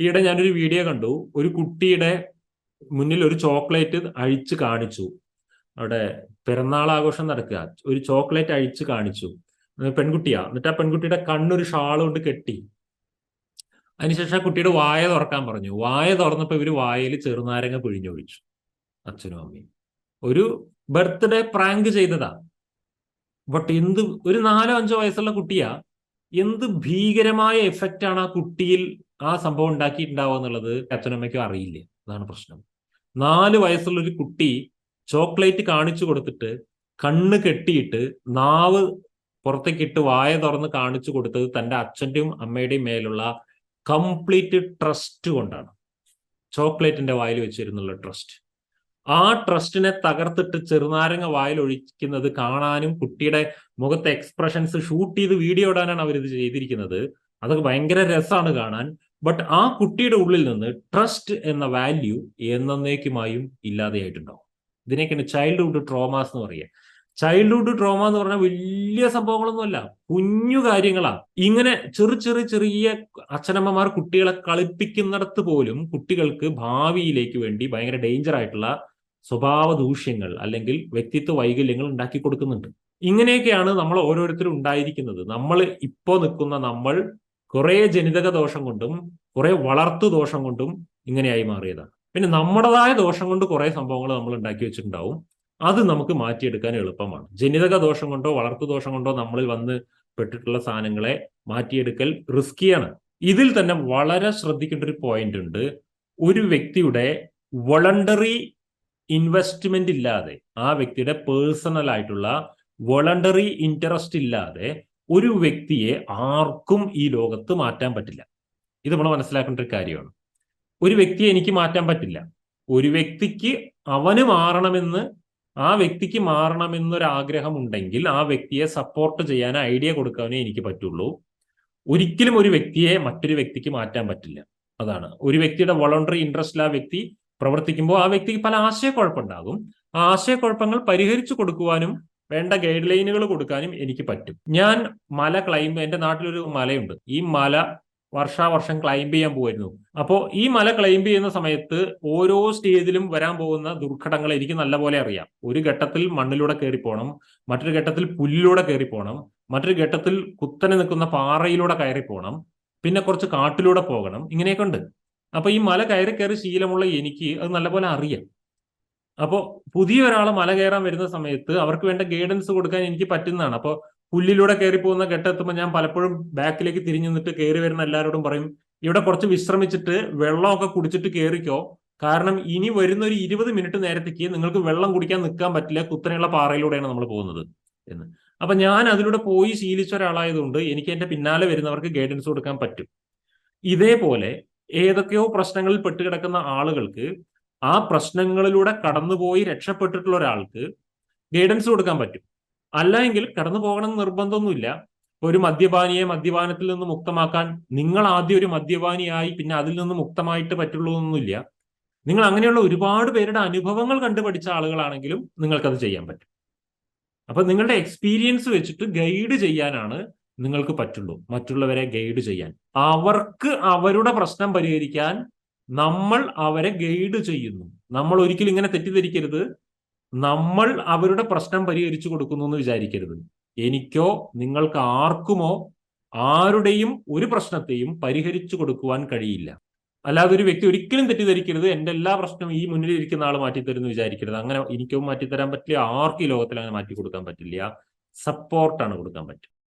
ഈയിടെ ഞാനൊരു വീഡിയോ കണ്ടു. ഒരു കുട്ടിയുടെ മുന്നിൽ ഒരു ചോക്ലേറ്റ് അഴിച്ച് കാണിച്ചു. അവിടെ പിറന്നാൾ ആഘോഷം നടക്കുക. ഒരു ചോക്ലേറ്റ് അഴിച്ച് കാണിച്ചു. പെൺകുട്ടിയാ. എന്നിട്ട് ആ പെൺകുട്ടിയുടെ കണ്ണൊരു ഷാൾ കൊണ്ട് കെട്ടി. അതിനുശേഷം ആ കുട്ടിയുടെ വായ തുറക്കാൻ പറഞ്ഞു. വായ തുറന്നപ്പോ ഇവർ വായയിൽ ചെറുനാരങ്ങ പിഴിഞ്ഞൊഴിച്ചു അച്ഛനും അമ്മയും. ഒരു ബർത്ത്ഡേ പ്രാങ്ക് ചെയ്തതാ. ബട്ട് എന്ത് ഒരു നാലോ അഞ്ചോ വയസ്സുള്ള കുട്ടിയാ. എന്ത് ഭീകരമായ എഫക്റ്റ് ആണ് ആ കുട്ടിയിൽ ആ സംഭവം ഉണ്ടാക്കിയിട്ടുണ്ടാവുക എന്നുള്ളത് അച്ഛനമ്മയ്ക്കും അറിയില്ല. അതാണ് പ്രശ്നം. നാല് വയസ്സുള്ള ഒരു കുട്ടി ചോക്ലേറ്റ് കാണിച്ചു കൊടുത്തിട്ട് കണ്ണ് കെട്ടിയിട്ട് നാവ് പുറത്തേക്കിട്ട് വായ തുറന്ന് കാണിച്ചു കൊടുത്തത് തന്റെ അച്ഛന്റെയും അമ്മയുടെയും മേലുള്ള കംപ്ലീറ്റ് ട്രസ്റ്റ് കൊണ്ടാണ്. ചോക്ലേറ്റിന്റെ വായിൽ വെച്ചിരുന്നുള്ള ട്രസ്റ്റ് ആ ട്രസ്റ്റിനെ തകർത്തിട്ട് ചെറുനാരങ്ങ വായിലൊഴിക്കുന്നത് കാണാനും കുട്ടിയുടെ മുഖത്തെ എക്സ്പ്രഷൻസ് ഷൂട്ട് ചെയ്ത് വീഡിയോ ഇടാനാണ് അവർ ഇത് ചെയ്തിരിക്കുന്നത്. അതൊക്കെ ഭയങ്കര രസമാണ് കാണാൻ. ബട്ട് ആ കുട്ടിയുടെ ഉള്ളിൽ നിന്ന് ട്രസ്റ്റ് എന്ന വാല്യൂ എന്നേക്കുമായും ഇല്ലാതെയായിട്ടുണ്ടാവും. ഇതിനൊക്കെയാണ് ചൈൽഡ്ഹുഡ് ട്രോമാസ് എന്ന് പറയുക. ചൈൽഡ്ഹുഡ് ട്രോമ എന്ന് പറഞ്ഞാൽ വലിയ സംഭവങ്ങളൊന്നുമല്ല. കുഞ്ഞു കാര്യങ്ങളാണ് ഇങ്ങനെ ചെറു ചെറു ചെറിയ അച്ഛനമ്മമാർ കുട്ടികളെ കളിപ്പിക്കുന്നിടത്ത് പോലും കുട്ടികൾക്ക് ഭാവിയിലേക്ക് വേണ്ടി ഭയങ്കര ഡേഞ്ചർ ആയിട്ടുള്ള സ്വഭാവ ദൂഷ്യങ്ങൾ അല്ലെങ്കിൽ വ്യക്തിത്വ വൈകല്യങ്ങൾ ഉണ്ടാക്കി കൊടുക്കുന്നുണ്ട്. ഇങ്ങനെയൊക്കെയാണ് നമ്മൾ ഓരോരുത്തരും ഉണ്ടായിരിക്കുന്നത്. നമ്മൾ ഇപ്പോൾ നിൽക്കുന്ന നമ്മൾ കുറെ ജനിതക ദോഷം കൊണ്ടും കുറെ വളർത്തു ദോഷം കൊണ്ടും ഇങ്ങനെയായി മാറിയതാണ്. പിന്നെ നമ്മുടേതായ ദോഷം കൊണ്ട് കുറെ സംഭവങ്ങൾ നമ്മൾ ഉണ്ടാക്കി വെച്ചിട്ടുണ്ടാവും. അത് നമുക്ക് മാറ്റിയെടുക്കാൻ എളുപ്പമാണ്. ജനിതക ദോഷം കൊണ്ടോ വളർത്തു ദോഷം കൊണ്ടോ നമ്മളിൽ വന്ന് പെട്ടിട്ടുള്ള സാധനങ്ങളെ മാറ്റിയെടുക്കൽ റിസ്കിയാണ്. ഇതിൽ തന്നെ വളരെ ശ്രദ്ധിക്കേണ്ട ഒരു പോയിന്റ് ഉണ്ട്. ഒരു വ്യക്തിയുടെ വളണ്ടറി ഇൻവെസ്റ്റ്മെന്റ് ഇല്ലാതെ ആ വ്യക്തിയുടെ പേഴ്സണൽ ആയിട്ടുള്ള വോളണ്ടറി ഇൻട്രസ്റ്റ് ഇല്ലാതെ ഒരു വ്യക്തിയെ ആർക്കും ഈ ലോകത്ത് മാറ്റാൻ പറ്റില്ല. ഇത് നമ്മൾ മനസ്സിലാക്കേണ്ട ഒരു കാര്യമാണ്. ഒരു വ്യക്തിയെ എനിക്ക് മാറ്റാൻ പറ്റില്ല. ഒരു വ്യക്തിക്ക് അവന് മാറണമെന്ന് ആ വ്യക്തിക്ക് മാറണമെന്നൊരാഗ്രഹം ഉണ്ടെങ്കിൽ ആ വ്യക്തിയെ സപ്പോർട്ട് ചെയ്യാൻ ഐഡിയ കൊടുക്കാനേ എനിക്ക് പറ്റുള്ളൂ. ഒരിക്കലും ഒരു വ്യക്തിയെ മറ്റൊരു വ്യക്തിക്ക് മാറ്റാൻ പറ്റില്ല. അതാണ്. ഒരു വ്യക്തിയുടെ വോളണ്ടറി ഇൻട്രസ്റ്റിൽ ആ വ്യക്തി പ്രവർത്തിക്കുമ്പോൾ ആ വ്യക്തിക്ക് പല ആശയക്കുഴപ്പമുണ്ടാകും. ആ ആശയക്കുഴപ്പങ്ങൾ പരിഹരിച്ചു കൊടുക്കുവാനും വേണ്ട ഗൈഡ് ലൈനുകൾ കൊടുക്കാനും എനിക്ക് പറ്റും. ഞാൻ മല ക്ലൈംബ് എന്റെ നാട്ടിലൊരു മലയുണ്ട്. ഈ മല വർഷാവർഷം ക്ലൈംബ് ചെയ്യാൻ പോയിരുന്നു അപ്പോൾ ഈ മല ക്ലൈംബ് ചെയ്യുന്ന സമയത്ത് ഓരോ സ്റ്റേജിലും വരാൻ പോകുന്ന ദുർഘടങ്ങൾ എനിക്ക് നല്ലപോലെ അറിയാം. ഒരു ഘട്ടത്തിൽ മണ്ണിലൂടെ കയറി പോകണം മറ്റൊരു ഘട്ടത്തിൽ പുല്ലിലൂടെ കയറി പോകണം മറ്റൊരു ഘട്ടത്തിൽ കുത്തനെ നിൽക്കുന്ന പാറയിലൂടെ കയറി പോകണം പിന്നെ കുറച്ച് കാട്ടിലൂടെ പോകണം. ഇങ്ങനെയൊക്കെ ഉണ്ട്. അപ്പൊ ഈ മല കയറി കയറി ശീലമുള്ള എനിക്ക് അത് നല്ലപോലെ അറിയാം. അപ്പോൾ പുതിയ ഒരാൾ മല കയറാൻ വരുന്ന സമയത്ത് അവർക്ക് വേണ്ട ഗൈഡൻസ് കൊടുക്കാൻ എനിക്ക് പറ്റുന്നതാണ്. അപ്പോൾ പുല്ലിലൂടെ കയറി പോകുന്ന ഘട്ടെത്തുമ്പോൾ ഞാൻ പലപ്പോഴും ബാക്കിലേക്ക് തിരിഞ്ഞു നിന്നിട്ട് കയറി വരുന്ന എല്ലാവരോടും പറയും ഇവിടെ കുറച്ച് വിശ്രമിച്ചിട്ട് വെള്ളമൊക്കെ കുടിച്ചിട്ട് കയറിക്കോ. കാരണം ഇനി വരുന്ന ഒരു ഇരുപത് മിനിറ്റ് നേരത്തേക്ക് നിങ്ങൾക്ക് വെള്ളം കുടിക്കാൻ നിൽക്കാൻ പറ്റില്ല. കുത്തനെയുള്ള പാറയിലൂടെയാണ് നമ്മൾ പോകുന്നത്. എന്ന്. അപ്പൊ ഞാൻ അതിലൂടെ പോയി ശീലിച്ച ഒരാളായതുകൊണ്ട് എനിക്ക് എന്റെ പിന്നാലെ വരുന്നവർക്ക് ഗൈഡൻസ് കൊടുക്കാൻ പറ്റും. ഇതേപോലെ ഏതൊക്കെയോ പ്രശ്നങ്ങളിൽ പെട്ടുകിടക്കുന്ന ആളുകൾക്ക് ആ പ്രശ്നങ്ങളിലൂടെ കടന്നുപോയി രക്ഷപ്പെട്ടിട്ടുള്ള ഒരാൾക്ക് ഗൈഡൻസ് കൊടുക്കാൻ പറ്റും. അല്ല എങ്കിൽ കടന്നു പോകണം നിർബന്ധമൊന്നുമില്ല. ഒരു മദ്യപാനിയെ മദ്യപാനത്തിൽ നിന്ന് മുക്തമാക്കാൻ നിങ്ങൾ ആദ്യം ഒരു മദ്യപാനിയായി പിന്നെ അതിൽ നിന്ന് മുക്തമായിട്ട് പറ്റുള്ളൂ നിങ്ങൾ അങ്ങനെയുള്ള ഒരുപാട് പേരുടെ അനുഭവങ്ങൾ കണ്ടുപഠിച്ച ആളുകളാണെങ്കിലും നിങ്ങൾക്കത് ചെയ്യാൻ പറ്റും. അപ്പൊ നിങ്ങളുടെ എക്സ്പീരിയൻസ് വെച്ചിട്ട് ഗൈഡ് ചെയ്യാനാണ് നിങ്ങൾക്ക് പറ്റുള്ളൂ മറ്റുള്ളവരെ ഗൈഡ് ചെയ്യാൻ. അവർക്ക് അവരുടെ പ്രശ്നം പരിഹരിക്കാൻ നമ്മൾ അവരെ ഗൈഡ് ചെയ്യുന്നു. നമ്മൾ ഒരിക്കലും ഇങ്ങനെ തെറ്റിദ്ധരിക്കരുത്. നമ്മൾ അവരുടെ പ്രശ്നം പരിഹരിച്ചു കൊടുക്കുന്നു എന്ന് വിചാരിക്കരുത്. എനിക്കോ നിങ്ങൾക്ക് ആർക്കുമോ ആരുടെയും ഒരു പ്രശ്നത്തെയും പരിഹരിച്ചു കൊടുക്കുവാൻ കഴിയില്ല. അല്ലാതെ ഒരു വ്യക്തി ഒരിക്കലും തെറ്റിദ്ധരിക്കരുത്. എന്റെ എല്ലാ പ്രശ്നവും ഈ മുന്നിലിരിക്കുന്ന ആൾ മാറ്റിത്തരുമെന്ന് വിചാരിക്കരുത്. അങ്ങനെ എനിക്കും മാറ്റിത്തരാൻ പറ്റില്ല. ആർക്കും ഈ ലോകത്തിൽ അങ്ങനെ മാറ്റി കൊടുക്കാൻ പറ്റില്ല സപ്പോർട്ടാണ് കൊടുക്കാൻ പറ്റും